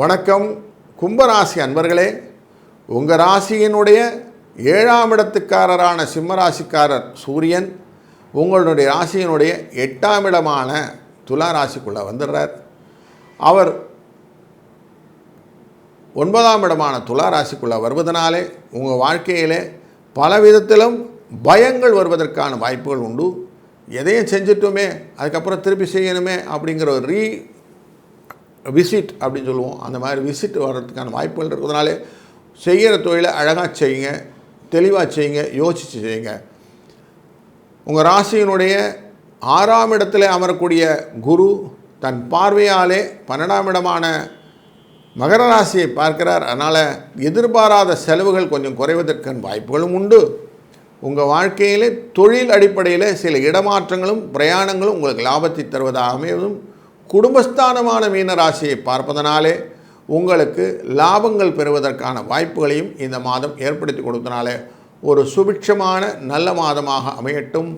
வணக்கம் கும்பராசி அன்பர்களே. உங்கள் ராசியினுடைய ஏழாம் இடத்துக்காரரான சிம்மராசிக்காரர் சூரியன் உங்களுடைய ராசியினுடைய எட்டாம் இடமான துலா ராசிக்குள்ளே வந்துடுறார். அவர் ஒன்பதாம் இடமான துலா ராசிக்குள்ளே வருவதனாலே உங்கள் வாழ்க்கையிலே பல விதத்திலும் பயங்கள் வருவதற்கான வாய்ப்புகள் உண்டு. எதையும் செஞ்சிட்டோமே அதுக்கப்புறம் திருப்பி செய்யணுமே அப்படிங்கிற ஒரு ரீ விசிட் அப்படின்னு சொல்லுவோம். அந்த மாதிரி விசிட் வர்றதுக்கான வாய்ப்புகள் இருக்கிறதுனாலே செய்கிற தொழிலை அழகாக செய்யுங்க தெளிவாக செய்யுங்க யோசித்து செய்யுங்க. உங்கள் ராசியினுடைய ஆறாம் இடத்துல அமரக்கூடிய குரு தன் பார்வையாலே பன்னெண்டாம் இடமான மகர ராசியை பார்க்கிறார். அதனால் எதிர்பாராத செலவுகள் கொஞ்சம் குறைவதற்கான வாய்ப்புகளும் உண்டு. உங்கள் வாழ்க்கையிலே தொழில் அடிப்படையில் சில இடமாற்றங்களும் பிரயாணங்களும் உங்களுக்கு லாபத்தை தருவதாக அமைவதும் குடும்பஸ்தானமான மீன ராசியை பார்ப்பதனாலே உங்களுக்கு லாபங்கள் பெறுவதற்கான வாய்ப்புகளையும் இந்த மாதம் ஏற்படுத்தி கொடுத்தனாலே ஒரு சுபிட்சமான நல்ல மாதமாக அமையட்டும்.